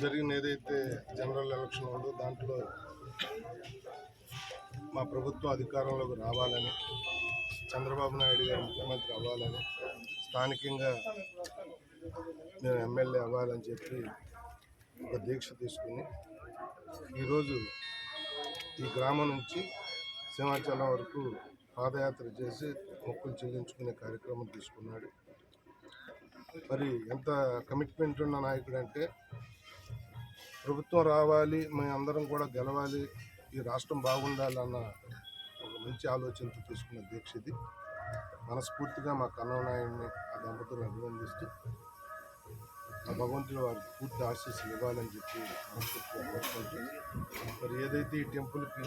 జరిగిన ఏదైతే general election ఉందో దాంట్లో మా ప్రభుత్వం అధికారంలోకి రావాలని చంద్రబాబు నాయుడు గారు ముఖ్యమంత్రి అవ్వాలని స్థానికంగా నేను ఎమ్మెల్యే అవ్వాలని చెప్పి ఒక దీక్ష తీసుకుని ఈరోజు ఈ గ్రామం నుంచి సింహాచలం వరకు పాదయాత్ర చేసి మొక్కులు చెల్లించుకునే కార్యక్రమం తీసుకున్నాడు. మరి ఎంత కమిట్మెంట్ ఉన్న నాయకుడు అంటే ప్రభుత్వం రావాలి మేము అందరం కూడా గెలవాలి ఈ రాష్ట్రం బాగుండాలన్న ఒక మంచి ఆలోచనతో తీసుకున్న దీక్ష ఇది. మనస్ఫూర్తిగా మా కన్ననాయుడిని ఆ దంపతులను అభినందిస్తూ ఆ భగవంతుడు వారికి పూర్తి ఆశీస్సులు ఇవ్వాలని చెప్పి మనస్ఫూర్తిగా మరి ఏదైతే ఈ టెంపుల్కి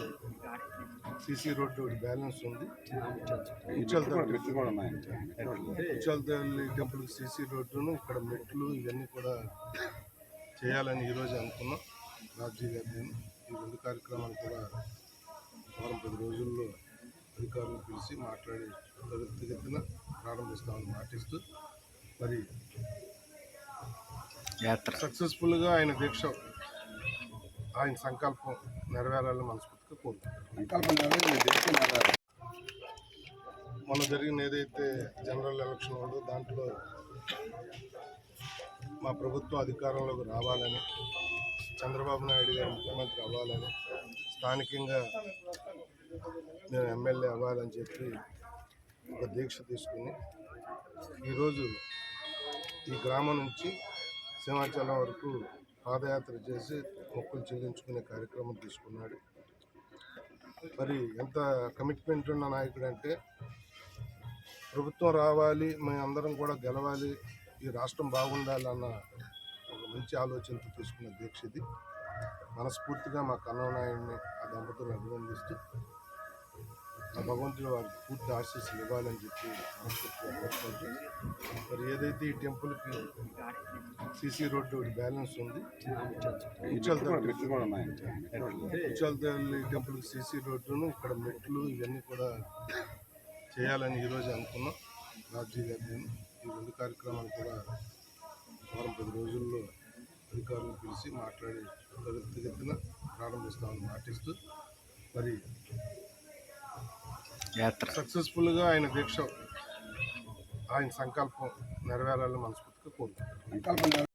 సీసీ రోడ్డు ఒకటి బ్యాలెన్స్ ఉంది ఉచ్చల్ తల్లి టెంపుల్ సీసీ రోడ్డును ఇక్కడ మెట్లు ఇవన్నీ కూడా చేయాలని ఈరోజు అనుకున్నాం. రాజీ గారిని ఈ రెండు కార్యక్రమాలు కూడా వారం పది రోజుల్లో అధికారులను పిలిచి మాట్లాడి త్వరితగతిన ప్రారంభిస్తామని మాటిస్తూ మరి యాత్ర. సక్సెస్ఫుల్గా ఆయన దీక్ష ఆయన సంకల్పం నెరవేరాలని మనస్ఫూర్తిగా కోరుకుంటున్నాం. మొన్న జరిగిన ఏదైతే జనరల్ ఎలక్షన్ ఉందో దాంట్లో మా ప్రభుత్వం అధికారంలోకి రావాలని చంద్రబాబు నాయుడు గారు ముఖ్యమంత్రి అవ్వాలని స్థానికంగా నేను ఎమ్మెల్యే అవ్వాలని చెప్పి ఒక దీక్ష తీసుకుని ఈరోజు ఈ గ్రామం నుంచి సింహాచలం వరకు పాదయాత్ర చేసి మొక్కులు చెల్లించుకునే కార్యక్రమం తీసుకున్నాడు. మరి ఎంత కమిట్మెంట్ ఉన్న నాయకుడు అంటే ప్రభుత్వం రావాలి మేము అందరం కూడా గెలవాలి ఈ రాష్ట్రం బాగుండాలన్న ఒక మంచి ఆలోచనతో తీసుకున్న దీక్ష ఇది. మనస్ఫూర్తిగా మా కన్ననాయుడిని ఆ దంపతులను అభినందిస్తూ ఆ భగవంతుడు వారికి పూర్తి ఆశీస్సులు ఇవ్వాలని చెప్పి మనస్ఫూర్తిగా కోరుకుంటూ మరి ఏదైతే ఈ టెంపుల్కి సీసీ రోడ్డు ఒకటి బ్యాలెన్స్ ఉంది ఉచ్చల్ తల్లి టెంపుల్కి సీసీ రోడ్డును ఇక్కడ మెట్లు ఇవన్నీ కూడా చేయాలని ఈరోజు అనుకున్నాం. రాజీ గారిని ఈ రెండు కార్యక్రమాలు కూడా వారం పది రోజుల్లో అధికారులను పిలిచి మాట్లాడి త్వరితగతిన ప్రారంభిస్తామని మాటిస్తూ మరి యాత్ర. సక్సెస్ఫుల్గా ఆయన దీక్ష ఆయన సంకల్పం నెరవేరాలని మనస్ఫూర్తిగా కోరుకుంటున్నాం